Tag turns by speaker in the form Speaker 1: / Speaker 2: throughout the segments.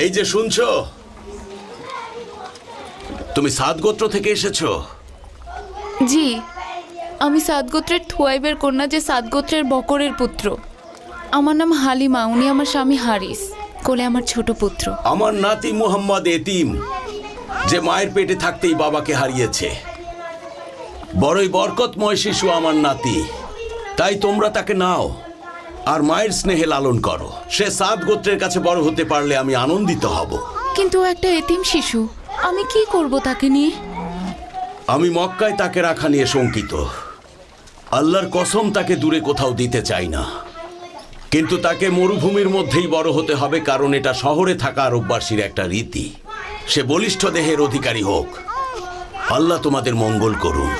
Speaker 1: এই যে শুনছো? তুমি সাত গোত্র থেকে এসেছ?
Speaker 2: জি আমি সাতগোত্রের থুয়াইবের কন্যা যে সাতগোত্রের বকরের পুত্র। আমার নাম হালিমা উনি আমার স্বামী হারিস কোলে আমার ছোট পুত্র।
Speaker 1: আমার নাতি মুহাম্মদ এতিম যে মায়ের পেটে থাকতেই বাবাকে হারিয়েছে। বড়ই বরকতময় শিশু আমার নাতি তাই তোমরা তাকে নাও। আর মায়ের স্নেহে লালন করো। সে সাত গোত্রের কাছে বড় হতে পারলে আমি আনন্দিত হব।
Speaker 2: কিন্তু একটা এতিম শিশু। আমি কি করব তাকে নিয়ে?
Speaker 1: আমি মক্কায় তাকে রাখা নিয়ে শঙ্কিত। আল্লাহর কসম তাকে দূরে কোথাও দিতে চাই না। কিন্তু তাকে মরুভূমির মধ্যেই বড় হতে হবে কারণ এটা শহরে থাকা আরববাসীর একটা রীতি। সে বলিষ্ঠ দেহের অধিকারী হোক। আল্লাহ তোমাদের মঙ্গল করুন।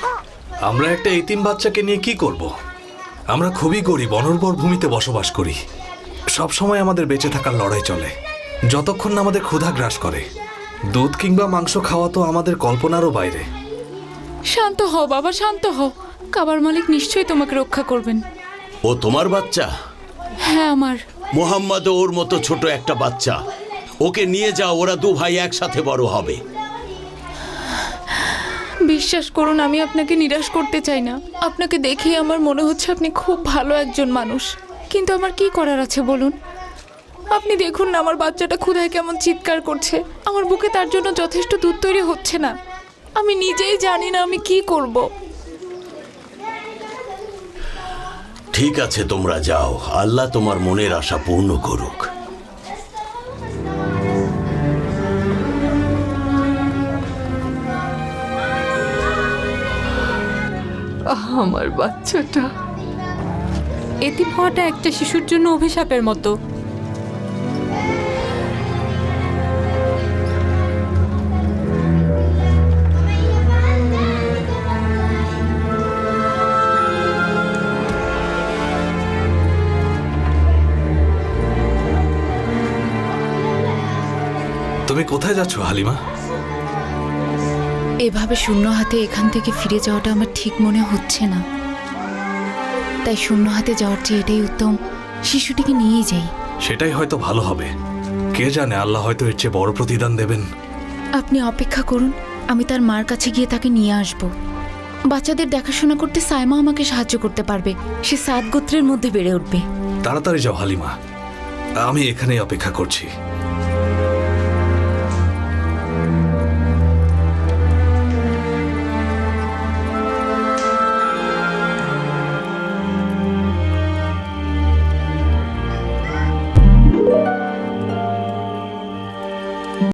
Speaker 3: আমরা একটা এতিম বাচ্চাকে নিয়ে কি করব? আমরা খুবই গরিব অনর্বর ভূমিতে বসবাস করি। সব সময় আমাদের বেঁচে থাকার লড়াই চলে। যতক্ষণ না আমাদের ক্ষুধা গ্রাস করে। দুধ কিংবা মাংস খাওয়া তো আমাদের কল্পনারও বাইরে।
Speaker 2: শান্ত হও বাবা শান্ত হও। কাবার মালিক নিশ্চয়ই তোমাকে রক্ষা করবেন।
Speaker 1: ও তোমার বাচ্চা?
Speaker 2: হ্যাঁ আমার।
Speaker 1: মোহাম্মদ ওর মতো ছোট একটা বাচ্চা। ওকে নিয়ে যাও ওরা দু ভাই একসাথে বড় হবে।
Speaker 2: বিশ্বাস করুন, আমি আপনাকে নিরাশ করতে চাই না। আপনাকে দেখে আমার মনে হচ্ছে আপনি খুব ভালো একজন মানুষ। কিন্তু আমার কি করার আছে বলুন? আপনি দেখুন না, আমার বাচ্চাটা ক্ষুধায় কেমন চিৎকার করছে। আমার বুকে তার জন্য যথেষ্ট দুধ তৈরি হচ্ছে না। আমি নিজেই জানি না আমি কি করব।
Speaker 1: ঠিক আছে, তোমরা যাও। আল্লাহ তোমার মনের আশা পূর্ণ করুক।
Speaker 4: আমার বাচ্চাটা। এতিম হওয়াটা একটা শিশুর জন্য অভিশাপের মতো।
Speaker 3: তুমি কোথায় যাচ্ছ হালিমা?
Speaker 2: এভাবে শূন্য হাতে এখান থেকে ফিরে যাওয়াটা আমার ঠিক মনে হচ্ছে না। তাই শূন্য হাতে যাওয়ার চেয়ে এটাই উত্তম শিশুটিকে নিয়ে যাই।
Speaker 3: সেটাই হয়তো ভালো হবে। কে জানে আল্লাহ হয়তো এর চেয়ে বড় প্রতিদান দেবেন।
Speaker 2: আপনি অপেক্ষা করুন আমি তার মার কাছে গিয়ে তাকে নিয়ে আসব। বাচ্চাদের দেখাশোনা করতে সাইমা আমাকে সাহায্য করতে পারবে সে সাত গোত্রের মধ্যে বেড়ে উঠবে।
Speaker 3: তাড়াতাড়ি যাও হালিমা। আমি এখানেই অপেক্ষা করছি।